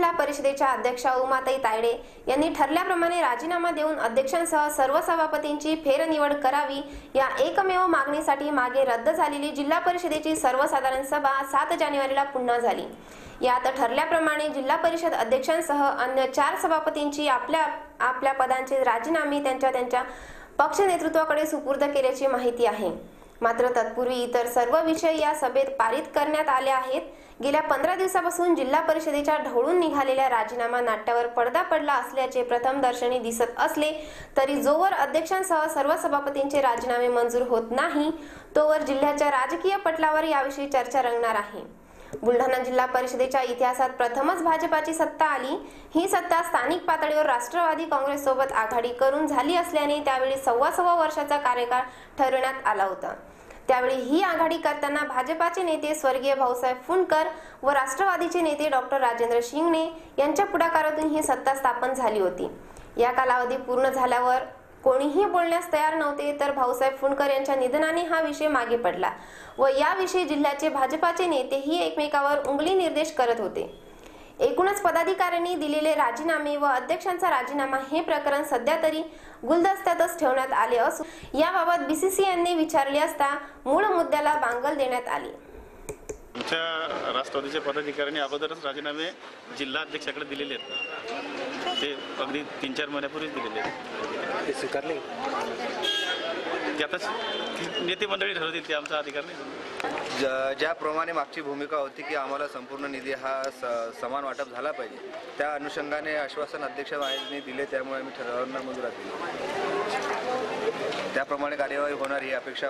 जिल्हा परिषदेच्या अध्यक्षा उमाताई तायडे यांनी ठरल्याप्रमाणे राजीनामा देऊन अध्यक्षांसह सर्व सभापतींची फेरनिवड करावी या एकमेव मागणीसाठी मागे रद्द झालेली जिल्हा परिषदेची सर्वसाधारण सभा सात जानेवारीला पुन्हा झाली. यात ठरल्याप्रमाणे जिल्हा परिषद अध्यक्षांसह अन्य चार सभापतींची आपल्या आपल्या पदांचे राजीनामे त्यांच्या त्यांच्या पक्ष नेतृत्वाकडे सुपूर्द केल्याची माहिती आहे. मात्र तत्पूर्वी इतर सर्व विषय या सभेत पारित करण्यात आले आहेत. गेल्या पंधरा दिवसापासून जिल्हा परिषदेच्या ढवळून निघालेल्या राजीनामा नाट्यावर पडदा पडला असल्याचे प्रथम दर्शनी दिसत असले तरी जोवर अध्यक्षांसह सर्व सभापतींचे राजीनामे मंजूर होत नाही तोवर जिल्ह्याच्या राजकीय पटलावर याविषयी चर्चा रंगणार आहे. बुलढाणा जिल्हा परिषदेच्या इतिहासात प्रथमच भाजपाची सत्ता आली. ही सत्ता स्थानिक पातळीवर राष्ट्रवादी काँग्रेस सोबत आघाडी करून झाली असल्याने त्यावेळी सव्वा सव्वा वर्षाचा कार्यकाळ ठरवण्यात आला होता. त्यावेळी ही आघाडी करताना भाजपाचे नेते स्वर्गीय भाऊसाहेब फुंडकर व राष्ट्रवादीचे नेते डॉक्टर राजेंद्र शिंगणे यांच्या पुढाकारातून ही सत्ता स्थापन झाली होती. या कालावधी पूर्ण झाल्यावर कोणीही बोलण्यास तयार नव्हते तर भाऊसाहेब फुंडकर यांच्या निधनाने हा विषय मागे पडला व याविषयी जिल्ह्याचे भाजपाचे नेतेही एकमेकावर उंगली निर्देश करत होते. एकूणच पदाधिकाऱ्यांनी दिलेले राजीनामे व अध्यक्षांचा राजीनामा हे प्रकरण सध्या तरी गुलदस्त्यातच ठेवण्यात आले असून याबाबत बीसीसीआयने विचारले असता मूळ मुद्द्याला बांगल देण्यात आली. आमच्या राष्ट्रवादीच्या पदाधिकाऱ्यांनी अगोदरच राजीनामे जिल्हा अध्यक्षाकडे दिलेले आहेत. ते अगदी तीन चार महिन्यापूर्वीच दिलेले आहेत. ते स्वीकारले? ते आता नेते मंडळी ठरवतील ते आमचा अधिकार नाही. ज्याप्रमाणे मागची भूमिका होती की आम्हाला संपूर्ण निधी हा स- समान वाटप झाला पाहिजे त्या अनुषंगाने आश्वासन अध्यक्ष महाराजांनी दिले त्यामुळे आम्ही ठरावांना मंजुरात दिली. त्याप्रमाणे कार्यवाही होणार ही अपेक्षा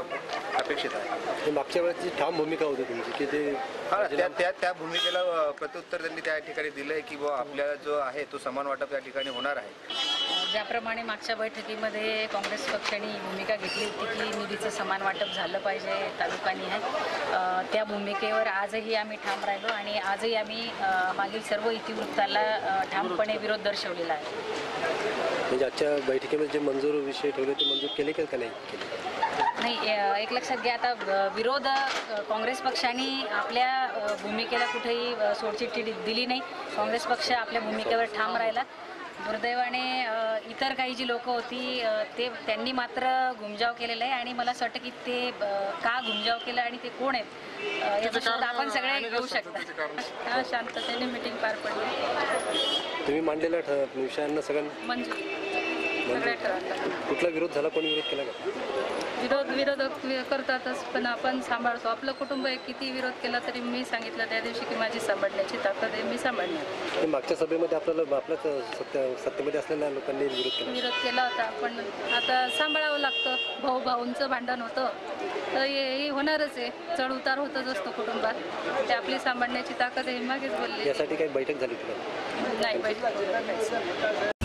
अपेक्षित आहे. मागच्या वेळेची ठाम भूमिका होती तुमची की ते हा त्या त्या त्या भूमिकेला प्रत्युत्तर त्यांनी त्या ठिकाणी दिलं आहे की बुवा आपल्याला जो आहे तो समान वाटप या ठिकाणी होणार आहे. ज्याप्रमाणे मागच्या बैठकीमध्ये काँग्रेस पक्षाने भूमिका घेतली होती की निधीचं समान वाटप झालं पाहिजे तालुकानी आहे. त्या भूमिकेवर आजही आम्ही ठाम राहिलो आणि आजही आम्ही मागील सर्व इतिवृत्ताला ठामपणे विरोध दर्शवलेला आहे. म्हणजे आजच्या बैठकीमध्ये जे मंजूर विषय ठेवले ते मंजूर केले का नाही? केले नाही एक लक्षात घ्या आता विरोध काँग्रेस पक्षाने आपल्या भूमिकेला कुठेही सोडचिठ्ठी दिली नाही. काँग्रेस पक्ष आपल्या भूमिकेवर ठाम राहिला. दुर्दैवाने इतर काही जी लोक होती ते त्यांनी मात्र घुमजाव केलेला आहे आणि मला असं वाटतं की ते का घुमजाव केलं आणि ते कोण आहेत? याचा शोध आपण सगळे घेऊ शकता. हा शांततेने मिटिंग पार पडली. तुम्ही मांडलेल्या ठ- विषयांना सगळ्यांना? मंजूर ठरवलं कुठला विरोध झाला कोणी विरोध केला का? विरोध विरोधक करतातच पण आपण सांभाळतो. आपलं कुटुंब आहे किती विरोध केला तरी मी सांगितलं त्या दिवशी की माझी सांभाळण्याची ताकद आहे मी सांभाळणार. मागच्या सभेमध्ये आपल्याला आपल्याच सत्य सत्तेमध्ये असलेल्या लोकांनी विरोध केला. विरोध केला होता पण आता सांभाळावं लागतं. भाऊ भाऊंचं भांडण होतं तर हे होणारच आहे. चढ उतार होतच असतो कुटुंबात. ते आपली सांभाळण्याची ताकद आहे हे मागेच बोलले. यासाठी काही बैठक झाली तुला नाही पाहिजे